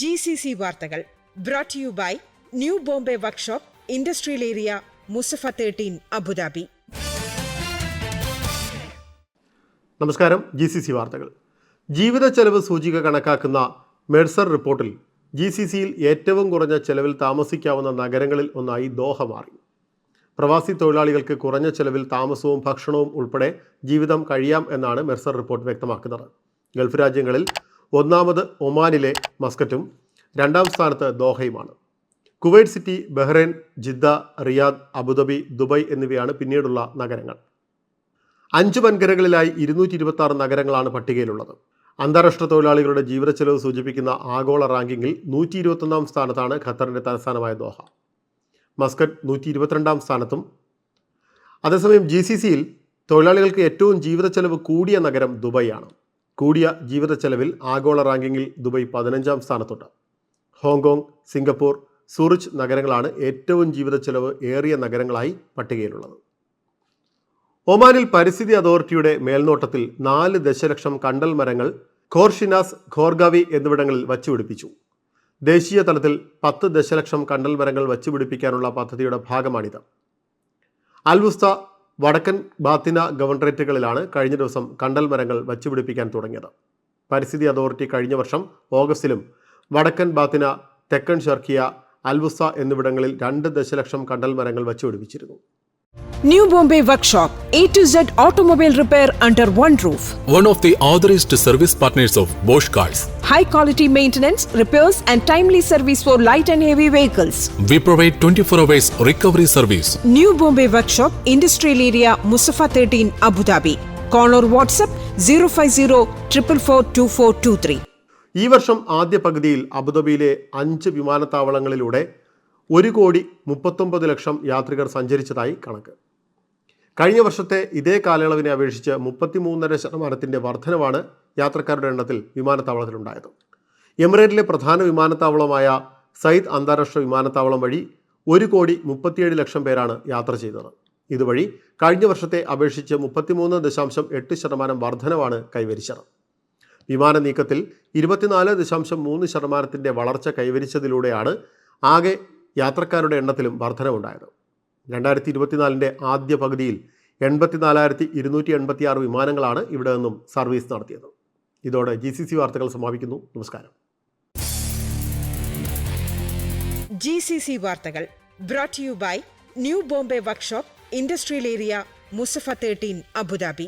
G C C വാർത്തകൾ brought you by new Bombay workshop industrial area Musaffah thirteen Abu Dhabi നമസ്കാരം G C C വാർത്തകൾ. ജീവിത ചെലവ് സൂചിക കണക്കാക്കുന്ന മെഴ്സർ റിപ്പോർട്ടിൽ ജി സി സിയിൽ ഏറ്റവും കുറഞ്ഞ ചെലവിൽ താമസിക്കാവുന്ന നഗരങ്ങളിൽ ഒന്നായി ദോഹ മാറി. പ്രവാസി തൊഴിലാളികൾക്ക് കുറഞ്ഞ ചെലവിൽ താമസവും ഭക്ഷണവും ഉൾപ്പെടെ ജീവിതം കഴിയാം എന്നാണ് മെർസർ റിപ്പോർട്ട് വ്യക്തമാക്കുന്നത്. ഗൾഫ് രാജ്യങ്ങളിൽ ഒന്നാമത് ഒമാനിലെ മസ്കറ്റും രണ്ടാം സ്ഥാനത്ത് ദോഹയുമാണ്. Kuwait City Bahrain Jeddah Riyadh Abu Dhabi Dubai എന്നിവയാണ് പിന്നീടുള്ള നഗരങ്ങൾ. അഞ്ച് വൻകരകളിലായി ഇരുന്നൂറ്റി ഇരുപത്തി ആറ് നഗരങ്ങളാണ് പട്ടികയിലുള്ളത്. അന്താരാഷ്ട്ര തൊഴിലാളികളുടെ ജീവിത ചെലവ് സൂചിപ്പിക്കുന്ന ആഗോള റാങ്കിങ്ങിൽ നൂറ്റി ഇരുപത്തൊന്നാം സ്ഥാനത്താണ് ഖത്തറിന്റെ തലസ്ഥാനമായ ദോഹ. മസ്കറ്റ് നൂറ്റി ഇരുപത്തിരണ്ടാം സ്ഥാനത്തും. അതേസമയം ജി സി സിയിൽ തൊഴിലാളികൾക്ക് ഏറ്റവും ജീവിത ചെലവ് കൂടിയ നഗരം ദുബൈയാണ് കൂടിയ ജീവിത ചെലവിൽ ആഗോള റാങ്കിങ്ങിൽ ദുബായ് പതിനഞ്ചാം സ്ഥാനത്തുണ്ട് ഹോങ്കോങ് സിംഗപ്പൂർ സൂറിച്ച് നഗരങ്ങളാണ് ഏറ്റവും ജീവിത ചെലവ് ഏറിയ നഗരങ്ങളായി പട്ടികയിലുള്ളത്. ഒമാനിൽ പരിസ്ഥിതി അതോറിറ്റിയുടെ മേൽനോട്ടത്തിൽ നാല് ദശലക്ഷം കണ്ടൽ മരങ്ങൾ ഖോർഷിനാസ് ഖോർഗാവി എന്നിവിടങ്ങളിൽ വച്ചുപിടിപ്പിച്ചു. ദേശീയ തലത്തിൽ പത്ത് ദശലക്ഷം കണ്ടൽ മരങ്ങൾ വച്ചുപിടിപ്പിക്കാനുള്ള പദ്ധതിയുടെ ഭാഗമാണിത്. അൽവുസ്ത വടക്കൻ ബാത്തിന ഗവർണറേറ്റുകളിലാണ് കഴിഞ്ഞ ദിവസം കണ്ടൽ മരങ്ങൾ വച്ചുപിടിപ്പിക്കാൻ തുടങ്ങിയത്. പരിസ്ഥിതി അതോറിറ്റി കഴിഞ്ഞ വർഷം ഓഗസ്റ്റിലും വടക്കൻ ബാത്തിന തെക്കൻ ഷർക്കിയ അൽവുസ എന്നിവിടങ്ങളിൽ രണ്ട് ദശലക്ഷം കണ്ടൽ മരങ്ങൾ വച്ചുപിടിപ്പിച്ചിരുന്നു. New Bombay Workshop, A to Z automobile repair under one roof. one of the authorized service partners of Bosch Cars. high quality maintenance, repairs, and timely service for light and heavy vehicles. We provide 24 hours recovery service. New Bombay Workshop, Industrial Area, Musafa 13, Abu Dhabi. Call or WhatsApp 050 444 2423. ഈ വർഷം ആദ്യ പകുതിയിൽ അബുദാബിയിലെ അഞ്ച് വിമാനത്താവളങ്ങളിലൂടെ ഒരു കോടി മുപ്പത്തൊമ്പത് ലക്ഷം യാത്രികർ സഞ്ചരിച്ചതായി കണക്ക് കഴിഞ്ഞ വർഷത്തെ ഇതേ കാലയളവിനെ അപേക്ഷിച്ച് മുപ്പത്തിമൂന്നര ശതമാനത്തിന്റെ വർധനവാണ് യാത്രക്കാരുടെ എണ്ണത്തിൽ വിമാനത്താവളത്തിലുണ്ടായത്. എമിറേറ്റിലെ പ്രധാന വിമാനത്താവളമായ സയ്യിദ് അന്താരാഷ്ട്ര വിമാനത്താവളം വഴി ഒരു കോടി മുപ്പത്തിയേഴ് ലക്ഷം പേരാണ് യാത്ര ചെയ്തത്. ഇതുവഴി കഴിഞ്ഞ വർഷത്തെ അപേക്ഷിച്ച് മുപ്പത്തിമൂന്ന് ദശാംശം എട്ട് ശതമാനം വർധനവാണ് കൈവരിച്ചത്. വിമാന നീക്കത്തിൽ ഇരുപത്തിനാല് ദശാംശം മൂന്ന് ശതമാനത്തിന്റെ വളർച്ച കൈവരിച്ചതിലൂടെയാണ് ആകെ യാത്രക്കാരുടെ എണ്ണത്തിലും വർധനവുണ്ടായത്. രണ്ടായിരത്തി ഇരുപത്തിനാലിന്റെ ആദ്യ പകുതിയിൽ എൺപത്തിനാലായിരത്തി ഇരുന്നൂറ്റി എൺപത്തി ആറ് വിമാനങ്ങളാണ് ഇവിടെ നിന്നും സർവീസ് നടത്തിയത്. ഇതോടെ ജി സി സി വാർത്തകൾ സമാപിക്കുന്നു. നമസ്കാരം. ജി സി സി വാർത്തകൾ brought you by new Bombay workshop industrial area Musaffah thirteen Abu Dhabi